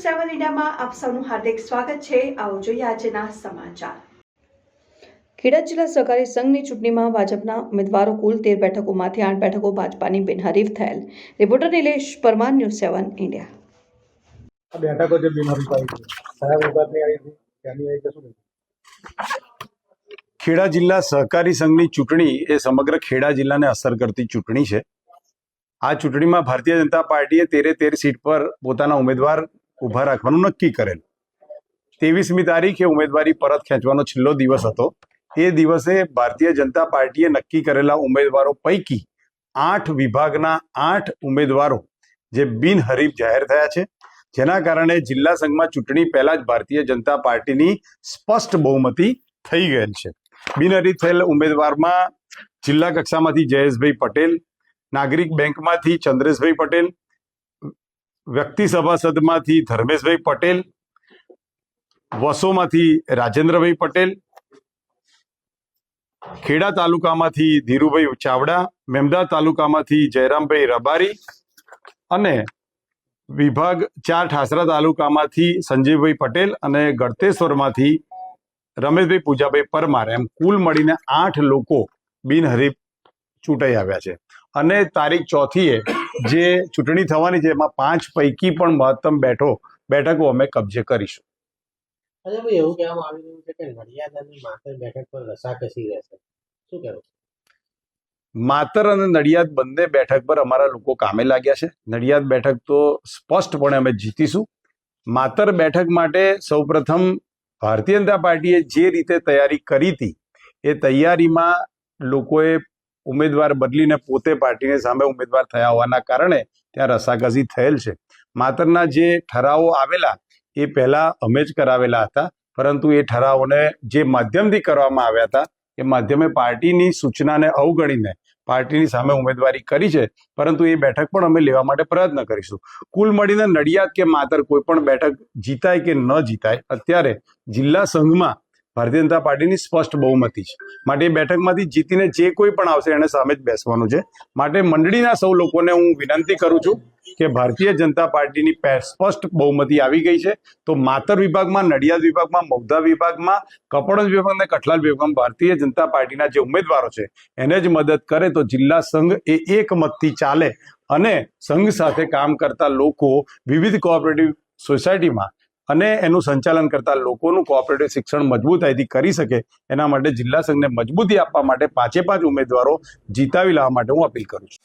સેવન ઇન્ડિયામાં આપ સૌનું હાર્દિક સ્વાગત છે. આવો જોઈએ આજના સમાચાર. ખેડા જિલ્લા સહકારી સંઘની ચૂંટણીમાં ભાજપના ઉમેદવારો કુલ તેર બેઠકોમાંથી આઠ બેઠકો ભાજપાની બિનહરીફ થયેલ. Reporter Nilesh Parmar news seven India બેઠકો જે છે વિભાગની આવી હતી ત્યાંની આવી કે શું ખેડા જિલ્લા સહકારી સંઘની ચૂંટણી એ સમગ્ર ખેડા જિલ્લાને અસર કરતી ચૂંટણી છે. આ ચૂંટણીમાં ભારતીય જનતા પાર્ટીએ તેરે તેર સીટ પર પોતાના ઉમેદવાર ઊભા રાખવાનું નક્કી કરેલ. ત્રેવીસમી તારીખે ઉમેદવારી પરત ખેંચવાનો છેલ્લો દિવસ હતો. એ દિવસે ભારતીય જનતા પાર્ટીએ નક્કી કરેલા ઉમેદવારો પૈકી આઠ વિભાગના આઠ ઉમેદવારો જે બિનહરીફ જાહેર થયા છે. જેના કારણે જિલ્લા સંઘમાં ચૂંટણી પહેલા જ ભારતીય જનતા પાર્ટીની સ્પષ્ટ બહુમતી થઈ ગયેલ છે. બિનહરીફ થયેલ ઉમેદવારમાં જિલ્લા કક્ષામાંથી જયેશભાઈ પટેલ નાગરિક બેંકમાંથી ચંદ્રેશભાઈ પટેલ, વ્યક્તિ સભાસદમાંથી ધર્મેશભાઈ પટેલ, વસોમાંથી રાજેન્દ્રભાઈ પટેલ, ખેડા તાલુકામાંથી ધીરુભાઈ ચાવડા, મેમદા તાલુકામાંથી જયરામભાઈ રબારી અને વિભાગ ચાર ઠાસરા તાલુકામાંથી સંજયભાઈ પટેલ અને ગળતેશ્વરમાંથી રમેશભાઈ પૂજાભાઈ પરમાર. એમ કુલ મળીને આઠ લોકો બિનહરીફ ચૂંટાઈ આવ્યા છે. અને તારીખ ચોથીએ જે ચૂંટણી થવાની છે એમાં પાંચ પૈકી પણ મહત્તમ બેઠો બેઠકો અમે કબજે કરીશું. અરે ભાઈ એવું કહેવામાં આવી રહ્યું છે કે નડિયાદની માત્ર બેઠક પર રસાકસી રહેશે? શું કહેવું માતર અને નડિયાદ બંને બેઠક પર અમારા લોકો કામે લાગ્યા છે. નડિયાદ બેઠક તો સ્પષ્ટપણે અમે જીતીશું. માતર બેઠક માટે સૌપ્રથમ ભારતીય જનતા પાર્ટીએ જે રીતે તૈયારી કરી હતી એ તૈયારીમાં લોકોએ ઉમેદવાર બદલીને પોતે પાર્ટીની સામે ઉમેદવાર થયા હોવાના કારણે ત્યાં રસાકસી થયેલ છે. માતરના જે ઠરાવો આવેલા, એ પહેલા અમે જ કરાવેલા હતા. પરંતુ એ ઠરાવોને જે માધ્યમથી કરવામાં આવ્યા હતા, એ માધ્યમે પાર્ટીની સૂચનાને અવગણીને પાર્ટીની સામે ઉમેદવારી કરી છે. પરંતુ એ બેઠક પણ અમે લેવા માટે પ્રયત્ન કરીશું. કુલ મળીને નડિયાદ કે માતર કોઈ પણ બેઠક જીતાય કે ન જીતાય, અત્યારે જિલ્લા સંઘમાં ભારતીય જનતા પાર્ટીની સ્પષ્ટ બહુમતી છે. માટે એ બેઠકમાંથી જીતીને જે કોઈ પણ આવશે એને સામે જ બેસવાનું છે. માટે મંડળીના સૌ લોકોને હું વિનંતી કરું છું કે ભારતીય જનતા પાર્ટીની સ્પષ્ટ બહુમતી આવી ગઈ છે. તો માતર વિભાગમાં, નડિયાદ વિભાગમાં મૌધા વિભાગમાં, કપડવંજ વિભાગ અને કઠલાલ વિભાગમાં ભારતીય જનતા પાર્ટીના જે ઉમેદવારો છે એને જ મદદ કરે તો જિલ્લા સંઘ એ એક મતથી ચાલે. અને સંઘ સાથે કામ કરતા લોકો વિવિધ કોઓપરેટિવ સોસાયટીમાં અને એનું સંચાલન કરતા લોકોનું કોઓપરેટિવ શિક્ષણ મજબૂતાઈથી કરી શકે, એના માટે જિલ્લા સંઘને મજબૂતી આપવા માટે પાંચે પાંચ ઉમેદવારો જીતાવી લાવવા માટે હું અપીલ કરું છું.